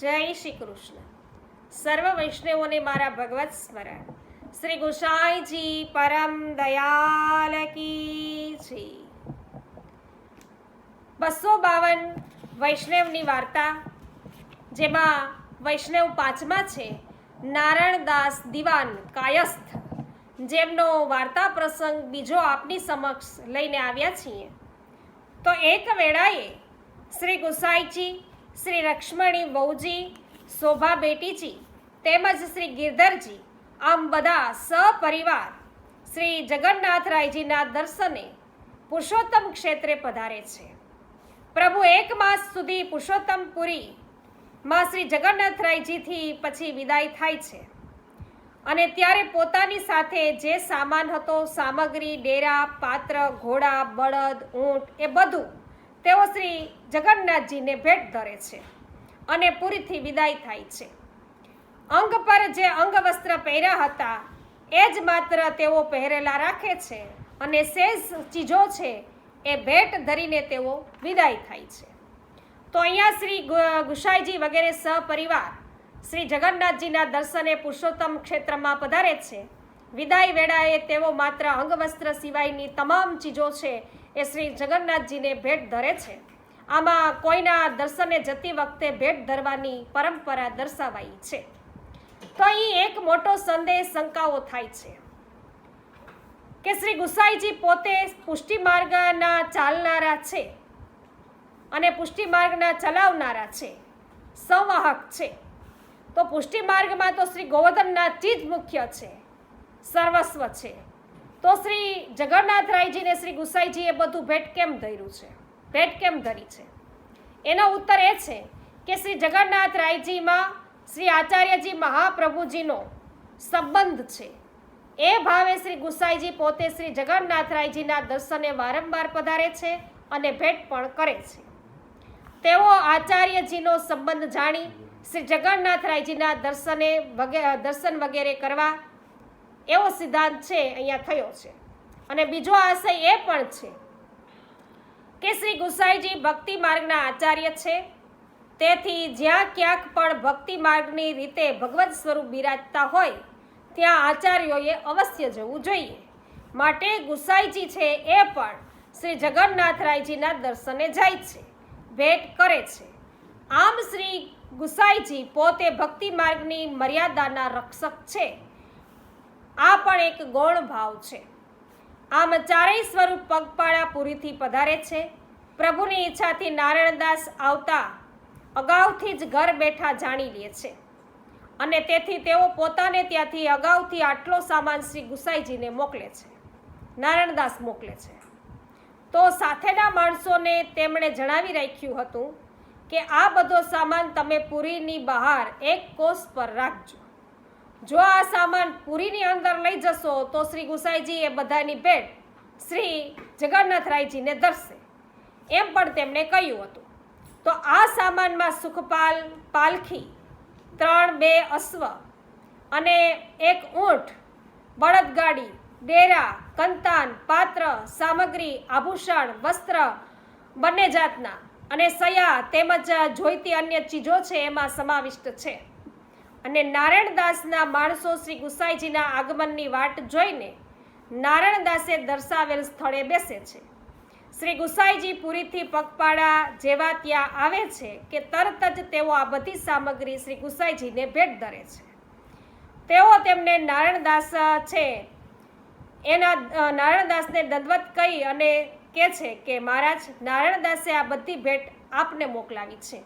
જય શ્રી કૃષ્ણ સર્વ વૈષ્ણવોને મારા ભગવત સ્મરણ. શ્રી ગોસાઈજી પરમ દયાલ કી બસો બાવન વૈષ્ણવની વાર્તા, જેમાં વૈષ્ણવ પાંચમા છે નારાયણદાસ દિવાન કાયસ્થ. જેમનો વાર્તા પ્રસંગ બીજો આપની સમક્ષ લઈને આવ્યા છીએ. તો એક વેળાએ શ્રી ગુસાઈજી શ્રી લક્ષ્મણી વહુજી, શોભા બેટીજી તેમજ શ્રી ગિરધરજી, આમ બધા સપરિવાર શ્રી જગન્નાથરાયજીના દર્શને પુરુષોત્તમ ક્ષેત્રે પધારે છે. પ્રભુ એક માસ સુધી પુરુષોત્તમપુરી માં શ્રી જગન્નાથરાયજીથી પછી વિદાય થાય છે. અને ત્યારે પોતાની સાથે જે સામાન હતો, સામગ્રી, ડેરા, પાત્ર, ઘોડા, બળદ, ઊંટ એ બધું તેઓ શ્રી જગન્નાથજીને ભેટ ધરે છે અને પૂરીથી વિદાય થાય છે. અંગ પર જે અંગવસ્ત્ર પહેર્યા હતા, એ જ માત્ર તેઓ પહેરેલા રાખે છે અને શેષ ચીજો છે, એ ભેટ ધરીને તેઓ વિદાય થાય છે. તો અહીંયા શ્રી ગુસાઈજી વગેરે સહપરિવાર શ્રી જગન્નાથજીના દર્શને પુરુષોત્તમ ક્ષેત્રમાં પધારે છે. વિદાય વેળાએ તેઓ માત્ર અંગવસ્ત્ર સિવાયની તમામ ચીજો છે એ શ્રી જગન્નાથજીને ભેટ ધરે છે. આમાં કોઈના દર્શને જતી વખતે ભેટ ધરવાની પરંપરા દર્શાવાઈ છે. તો અહીં એક મોટો સંદેશ શંકાઓ થાય છે. કે શ્રી ગુસાઈજી પોતે પુષ્ટિ માર્ગના ચાલનારા છે અને પુષ્ટિ માર્ગના ચલાવનારા છે, સંવાહક છે. તો પુષ્ટિ માર્ગમાં તો શ્રી ગોવર્ધનનાથજી જ મુખ્ય છે, સર્વસ્વ છે. તો શ્રી જગન્નાથરાયજીને શ્રી ગુસાઈજીએ બધું ભેટ કેમ ધર્યું છે. ભેટ કેમ ધરી છે. એનો ઉત્તર એ છે કે શ્રી જગન્નાથરાયજીમાં શ્રી આચાર્યજી મહાપ્રભુજીનો સંબંધ છે. એ ભાવે શ્રી ગુસાઈજી પોતે શ્રી જગન્નાથરાયજીના દર્શને વારંવાર પધારે છે અને ભેટ પણ કરે છે. તેઓ આચાર્યજીનો સંબંધ જાણી શ્રી જગન્નાથરાયજીના દર્શને દર્શન વગેરે કરવા એવો સિદ્ધાંત છે, અહીંયા થયો છે. અને બીજો આશય એ પણ છે કે શ્રી ગુસાઈજી ભક્તિ માર્ગના આચાર્ય છે. તેથી જ્યાં ક્યાંક પણ ભક્તિ માર્ગની રીતે ભગવત સ્વરૂપ બિરાજતા હોય, ત્યાં આચાર્યોએ અવશ્ય જવું જોઈએ. માટે ગુસાઈજી છે એ પણ શ્રી જગન્નાથરાયજીના દર્શને જાય છે, ભેટ કરે છે. આમ શ્રી ગુસાઈજી પોતે ભક્તિ માર્ગની મર્યાદાના રક્ષક છે. આ પણ એક ગૌણ ભાવ છે. આમ ચારેય સ્વરૂપ પગપાળા પૂરીથી પધારે છે. પ્રભુની ઈચ્છાથી નારાયણદાસ આવતા અગાઉથી જ ઘર બેઠા જાણી લે છે. અને તેથી તેઓ પોતાને ત્યાંથી અગાઉથી આટલો સામાન શ્રી ગુસાઈજીને મોકલે છે. નારાયણદાસ મોકલે છે. તો સાથેના માણસોને તેમણે જણાવી રાખ્યું હતું કે આ બધો સામાન તમે પુરીની બહાર એક કોષ પર રાખજો. જો આ સામાન પુરીની અંદર લઈ જશો, તો શ્રી ગુસાઈજી એ બધાની ભેટ શ્રી જગન્નાથરાયજીને ધરશે એમ પણ તેમણે કહ્યું હતું. તો આ સામાનમાં સુખપાલ, પાલખી, ત્રણ બે અશ્વ અને એક ઊંટ બળદગાડી ડેરા, કંતાન, પાત્ર, સામગ્રી, આભૂષણ, વસ્ત્ર બંને જાતના અને સયા તેમજ જોઈતી અન્ય ચીજો છે એમાં સમાવિષ્ટ છે. અને નારાયણદાસના માણસો શ્રી ગુસાઈજીના આગમનની વાટ જોઈને નારાયણદાસે દર્શાવેલ સ્થળે બેસે છે. શ્રી ગુસાઈજી પુરીથી પગપાળા જેવા ત્યાં આવે છે કે તરત જ તેઓ આ બધી સામગ્રી શ્રી ગુસાઈજીને ભેટ ધરે છે. તેઓ તેમને નારાયણદાસ છે. એના નારાયણદાસને દંડવત કહી અને કહે છે કે, મહારાજ, નારાયણદાસે આ બધી ભેટ આપને મોકલાવી છે.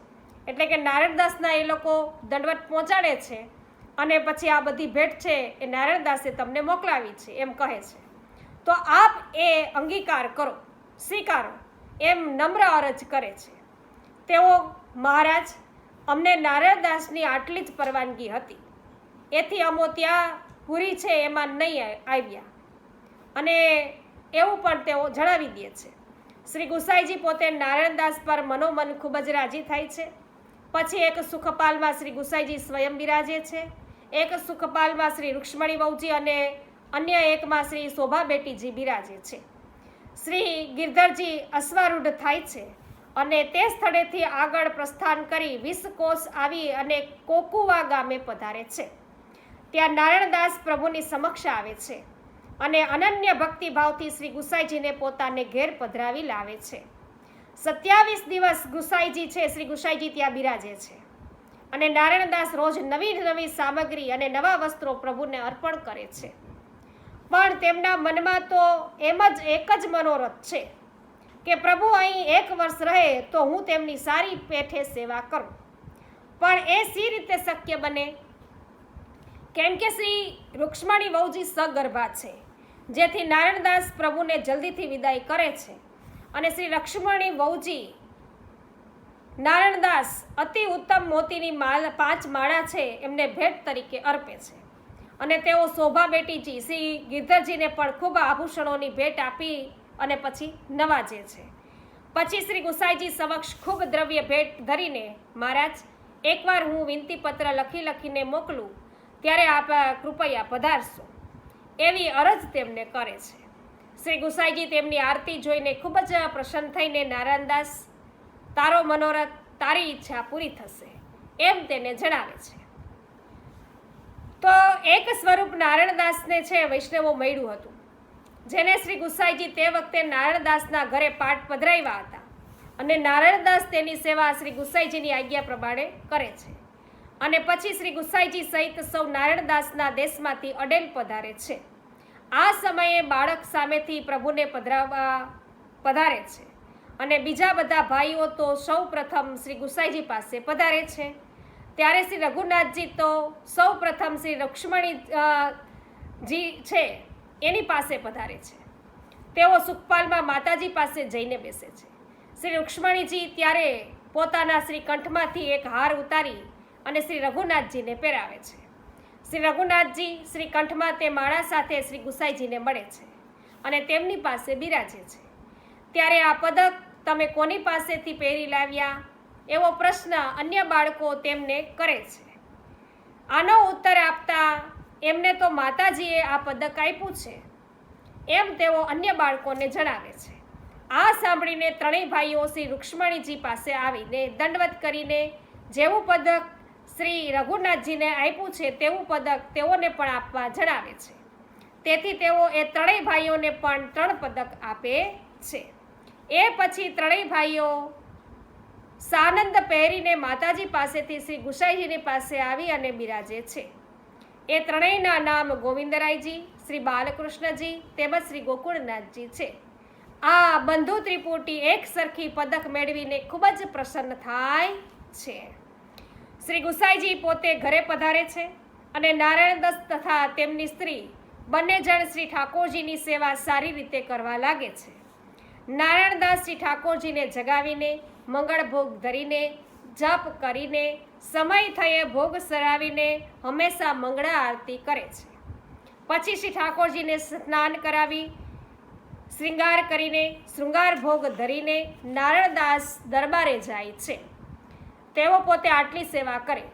એટલે કે નારાયણદાસના એ લોકો દંડવત પહોંચાડે છે અને પછી આ બધી ભેટ છે એ નારાયણદાસે તમને મોકલાવી છે, એમ કહે છે. તો આપ એ અંગીકાર કરો, સ્વીકારો, એમ નમ્ર અરજ કરે છે. તેઓ, મહારાજ, અમને નારાયણદાસની આટલી જ પરવાનગી હતી. એથી અમો ત્યાં પૂરી છે એમાં નહીં આવ્યા. અને એવું પણ તેઓ જણાવી દે છે. શ્રી ગુસાઈજી પોતે નારાયણદાસ પર મનોમન ખૂબ જ રાજી થાય છે. પછી એક સુખપાલમાં શ્રી ગુસાઈજી સ્વયં બિરાજે છે. એક સુખપાલમાં શ્રી રૂક્ષ્મણી બહુજી અને અન્ય એકમાં શ્રી શોભા બેટીજી બિરાજે છે. શ્રી ગિરધરજી અશ્વારૂઢ થાય છે અને તે સ્થળેથી આગળ પ્રસ્થાન કરી વીસ કોષ આવી અને કોકુવા ગામે પધારે છે. ત્યાં નારાયણદાસ પ્રભુની સમક્ષ આવે છે અને અનન્ય ભક્તિભાવથી શ્રી ગુસાઈજીને પોતાને ઘેર પધરાવી લાવે છે. સત્યાવીસ દિવસ ગુસાઈજી છે, શ્રી ગુસાઈજી ત્યાં બિરાજે છે. અને નારાયણદાસ રોજ નવી નવી સામગ્રી અને નવા વસ્ત્રો પ્રભુને અર્પણ કરે છે. પણ તેમના મનમાં તો એમ જ એક જ મનોરથ છે કે પ્રભુ અહીં એક વર્ષ રહે તો હું તેમની સારી પેઠે સેવા કરું. પણ એ સી રીતે શક્ય બને? કેમ કે શ્રી રૂક્ષ્મણી વહુજી સગર્ભા છે, જેથી નારાયણદાસ પ્રભુને જલ્દીથી વિદાય કરે છે. અને શ્રી લક્ષ્મણી વહુજી નારાયણદાસ અતિ ઉત્તમ મોતીની માલ પાંચ માળા છે એમને ભેટ તરીકે અર્પે છે. અને તેઓ શોભા બેટીજી, શ્રી ગીધરજીને પણ ખૂબ આભૂષણોની ભેટ આપી અને પછી નવાજે છે. પછી શ્રી ગુસાઈજી સમક્ષ ખૂબ દ્રવ્ય ભેટ ધરીને, મહારાજ, એકવાર હું વિનંતી પત્ર લખી લખીને મોકલું, ત્યારે આપ કૃપયા પધારશો. એવી અરજ તેમને કરે છે. શ્રી ગુસાઈજી તેમની આરતી જોઈને ખૂબ જ પ્રસન્ન થઈને, નારાયણદાસ, તારો મનોરથ, તારી ઈચ્છા પૂરી થશે. એમ તેને જણાવે છે. તો એક સ્વરૂપ નારાયણદાસને છે વૈષ્ણવો મળ્યું હતું, જેને શ્રી ગુસાઈજી તે વખતે નારાયણદાસના ઘરે પાઠ પધરાવ્યા હતા અને નારાયણદાસ તેની સેવા શ્રી ગુસાઈજીની આજ્ઞા પ્રમાણે કરે છે. અને પછી શ્રી ગુસાઈજી સહિત સૌ નારાયણદાસના દેશમાંથી અડેલ પધારે છે. આ સમયે બાળક સામેથી પ્રભુને પધરાવવા પધારે છે. અને બીજા બધા ભાઈઓ તો સૌ પ્રથમ શ્રી ગુસાઈજી પાસે પધારે છે. ત્યારે શ્રી રઘુનાથજી તો સૌ પ્રથમ શ્રી લક્ષ્મણી જી છે, એની પાસે પધારે છે. તેઓ સુખપાલમાં માતાજી પાસે જઈને બેસે છે. શ્રી રૂક્ષ્મણીજી ત્યારે પોતાના શ્રી કંઠમાંથી એક હાર ઉતારી અને શ્રી રઘુનાથજીને પહેરાવે છે. શ્રી રઘુનાથજી, શ્રી કંઠમાં તે માળા સાથે શ્રી ગુસાઈજીને મળે છે અને તેમની પાસે બિરાજે છે. ત્યારે આ પદક તમે કોની પાસેથી પહેરી લાવ્યા? એવો પ્રશ્ન અન્ય બાળકો તેમને કરે છે. આનો ઉત્તર આપતા એમને તો માતાજીએ આ પદક આપ્યું છે. એમ તેઓ અન્ય બાળકોને જણાવે છે. આ સાંભળીને ત્રણેય ભાઈઓ શ્રી રૂક્ષ્મણીજી પાસે આવીને દંડવત કરીને જેવું પદક શ્રી રઘુનાથજીને આપ્યું છે તેવું પદક તેઓને પણ આપવા જણાવે છે. તેથી તેઓ એ ત્રણેય ભાઈઓને પણ ત્રણ પદક આપે છે. એ પછી ત્રણેય ભાઈઓ સાનંદ પહેરીને માતાજી પાસેથી શ્રી ગુસાઈજીની પાસે આવી અને બિરાજે છે. એ ત્રણેયના નામ ગોવિંદરાયજી, શ્રી બાલકૃષ્ણજી તેમજ શ્રી ગોકુળનાથજી છે. આ બંધુ ત્રિપુટી એક સરખી પદક મેળવીને ખૂબ જ પ્રસન્ન થાય છે. શ્રી ગુસાઈજી પોતે ઘરે પધારે છે અને નારાયણદાસ તથા તેમની સ્ત્રી બંને જણ શ્રી ઠાકોરજીની સેવા સારી રીતે કરવા લાગે છે. નારાયણદાસ શ્રી ઠાકોરજીને જગાવીને, મંગળ ભોગ ધરીને, જપ કરીને, સમય થયે ભોગ સરાવીને હંમેશા મંગળા આરતી કરે છે. પછી શ્રી ઠાકોરજીને સ્નાન કરાવી શ્રૃંગાર કરીને, શૃંગાર ભોગ ધરીને નારાયણદાસ દરબારે જાય છે. તેઓ પોતે આટલી સેવા કરે.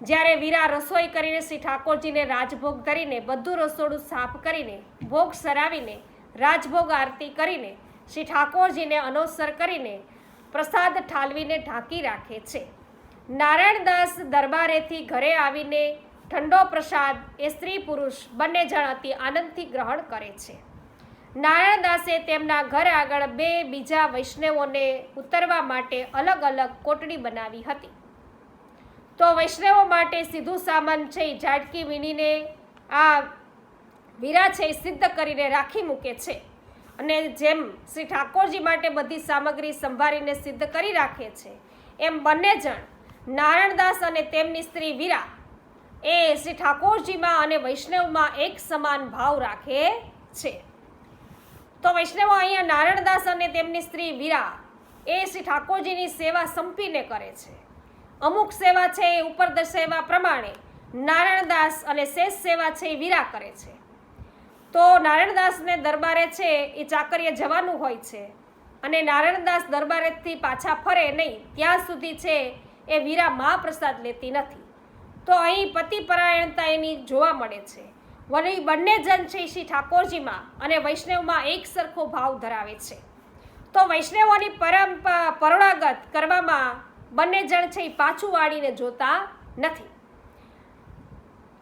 જ્યારે વીરા રસોઈ કરીને શ્રી ઠાકોરજીને રાજભોગ ધરીને બધું રસોડું સાફ કરીને, ભોગ સરાવીને, રાજભોગ આરતી કરીને શ્રી ઠાકોરજીને અનોસર કરીને પ્રસાદ ઠાલવીને ઢાંકી રાખે છે. નારાયણદાસ દરબારેથી ઘરે આવીને ઠંડો પ્રસાદ એ સ્ત્રી પુરુષ બંને જણ અતિ આનંદથી ગ્રહણ કરે છે. નારાયણદાસે તેમના ઘર આગળ બે બીજા વૈષ્ણવોને ઉતરવા માટે અલગ અલગ કોટડી બનાવી હતી. તો વૈષ્ણવો માટે સીધું સામાન છે ઝાટકી વીણીને આ વીરા છે સિદ્ધ કરીને રાખી મૂકે છે. અને જેમ શ્રી ઠાકોરજી માટે બધી સામગ્રી સંભાળીને સિદ્ધ કરી રાખે છે, એમ બંને જણ, નારાયણદાસ અને તેમની સ્ત્રી વીરા, એ શ્રી ઠાકોરજીમાં અને વૈષ્ણવમાં એક સમાન ભાવ રાખે છે. તો વૈષ્ણવો અહીંયા નારણદાસ અને તેમની સ્ત્રી વીરા એ શ્રી ઠાકોરજીની સેવા સંપીને કરે છે. અમુક સેવા છે એ ઉપર સેવા પ્રમાણે નારાયણદાસ અને શેષ સેવા છે એ વીરા કરે છે. તો નારાયણદાસને દરબારે છે એ ચાકરીએ જવાનું હોય છે અને નારાયણદાસ દરબારેથી પાછા ફરે નહીં, ત્યાં સુધી છે એ વીરા મહાપ્રસાદ લેતી નથી. તો અહીં પતિ પરાયણતા એની જોવા મળે છે. વળી બંને જણ છે શ્રી ઠાકોરજીમાં અને વૈષ્ણવમાં એક સરખો ભાવ ધરાવે છે. તો વૈષ્ણવોની પરંપરા પરંપરાગત કરવામાં બંને જણ છે એ પાછું વાળીને જોતા નથી.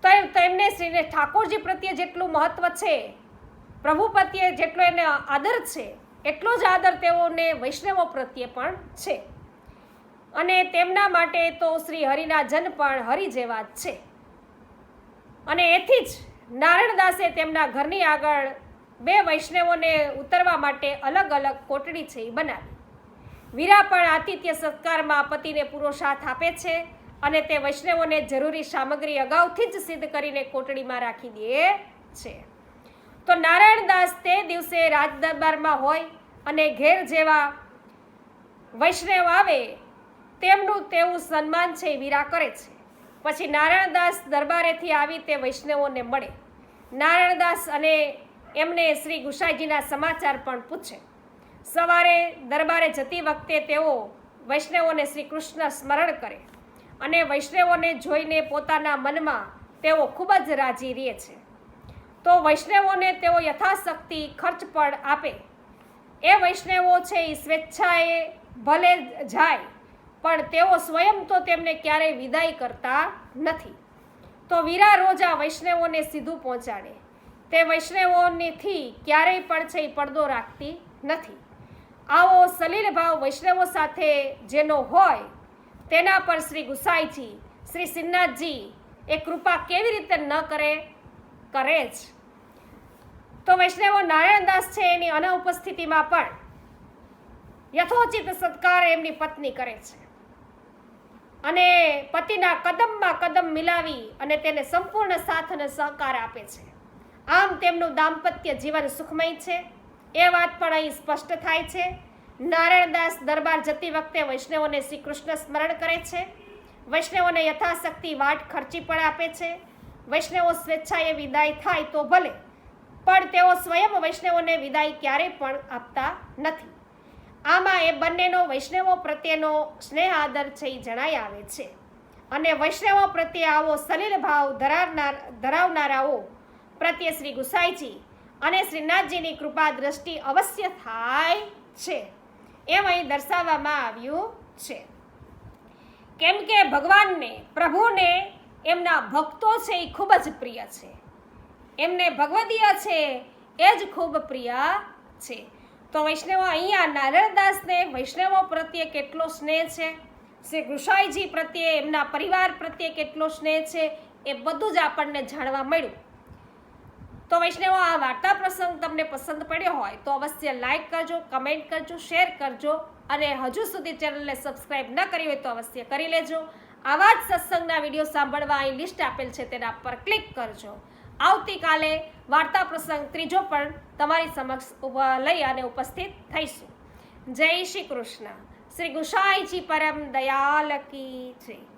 તો તેમને શ્રીને ઠાકોરજી પ્રત્યે જેટલું મહત્વ છે, પ્રભુ પ્રત્યે જેટલો એને આદર છે, એટલો જ આદર તેઓને વૈષ્ણવો પ્રત્યે પણ છે. અને તેમના માટે તો શ્રી હરિના જન પણ હરિ જેવા જ છે. અને એથી જ નારાયણદાસે તેમના ઘરની આગળ બે વૈષ્ણવોને ઉતરવા માટે અલગ અલગ કોટડી છે એ બનાવી. વીરા પણ આતિથ્ય સત્કારમાં પતિને પૂરો આપે છે અને તે વૈષ્ણવોને જરૂરી સામગ્રી અગાઉથી જ સિદ્ધ કરીને કોટડીમાં રાખી દે છે. તો નારાયણદાસ તે દિવસે રાજ દરબારમાં હોય અને ઘેર જેવા વૈષ્ણવ આવે, તેમનું તેવું સન્માન છે વીરા કરે છે. પછી નારાયણદાસ દરબારેથી આવી તે વૈષ્ણવોને મળે. નારાયણદાસ અને એમને શ્રી ગુસાઈજીના સમાચાર પણ પૂછે. સવારે દરબારે જતી વખતે તેઓ વૈષ્ણવોને શ્રી કૃષ્ણ સ્મરણ કરે અને વૈષ્ણવોને જોઈને પોતાના મનમાં તેઓ ખૂબ જ રાજી રહે છે. તો વૈષ્ણવોને તેઓ યથાશક્તિ ખર્ચ પણ આપે. એ વૈષ્ણવો છે એ સ્વેચ્છાએ ભલે જાય પણ તેઓ સ્વયં તો તેમને ક્યારેય વિદાય કરતા નથી. તો વીરા રોજ વૈષ્ણવોને સીધું પહોંચાડે. તે વૈષ્ણવોનેથી ક્યારેય પણ છે પડદો રાખતી નથી. આવો સલીલ ભાવ વૈષ્ણવો સાથે જેનો હોય, તેના પર શ્રી ગુસાઈજી, શ્રી સિન્નાથજી એ કૃપા કેવી રીતે ન કરે કરે જ. તો વૈષ્ણવો નારાયણદાસ છે એની અનુપસ્થિતિમાં પણ યથોચિત સત્કાર એમની પત્ની કરે છે. અને પતિના કદમમાં કદમ મિલાવી અને તેને સંપૂર્ણ સાથ અને સહકાર આપે છે. આમ તેમનું દાંપત્ય જીવન સુખમય છે. એ વાત પણ અહીં સ્પષ્ટ થાય છે. નારાયણદાસ દરબાર જતી વખતે વૈષ્ણવોને શ્રી કૃષ્ણ સ્મરણ કરે છે. વૈષ્ણવોને યથાશક્તિ વાટ ખર્ચી પણ આપે છે. વૈષ્ણવો સ્વેચ્છાએ વિદાય થાય તો ભલે, પણ તેઓ સ્વયં વૈષ્ણવોને વિદાય ક્યારેય પણ આપતા નથી. આમાં એ બંનેનો વૈષ્ણવો પ્રત્યેનો સ્નેહ આદર છે એ જણાઈ આવે છે. અને વૈષ્ણવો પ્રત્યે આવો સલીલ ભાવ ધરાવનાર, ધરાવનારાઓ પ્રત્યે શ્રી ગુસાઈજી અને શ્રીનાથજીની કૃપા દ્રષ્ટિ અવશ્ય થાય છે. એમ અહીં દર્શાવવામાં આવ્યું છે. કેમ કે ભગવાનને, પ્રભુને એમના ભક્તો છે એ ખૂબ જ પ્રિય છે. એમને ભગવદીય છે એ જ ખૂબ પ્રિય છે. તો વૈષ્ણવો અહીંયા નારાયણદાસને વૈષ્ણવો પ્રત્યે કેટલો સ્નેહ છે? શ્રી ગુસાઈજી પ્રત્યે, એમના પરિવાર પ્રત્યે કેટલો સ્નેહ છે? એ બધું જ આપણને જાણવા મળ્યું. તો વૈષ્ણવો, આ વાર્તા પ્રસંગ તમને પસંદ પડ્યો હોય તો અવશ્ય લાઈક કરજો, કમેન્ટ કરજો, શેર કરજો અને હજુ સુધી ચેનલને સબસ્ક્રાઈબ ન કરી હોય તો અવશ્ય કરી લેજો. આવા જ સત્સંગના વીડિયો સાંભળવા અહીં લિસ્ટ આપેલ છે, તેના પર ક્લિક કરજો. આવતીકાલે વાર્તા પ્રસંગ ત્રીજો પણ તમારી સમક્ષ લઈ અને ઉપસ્થિત થઈશું. જય શ્રી કૃષ્ણ. શ્રી ગુસાઈજી પરમ દયાલ કી જય.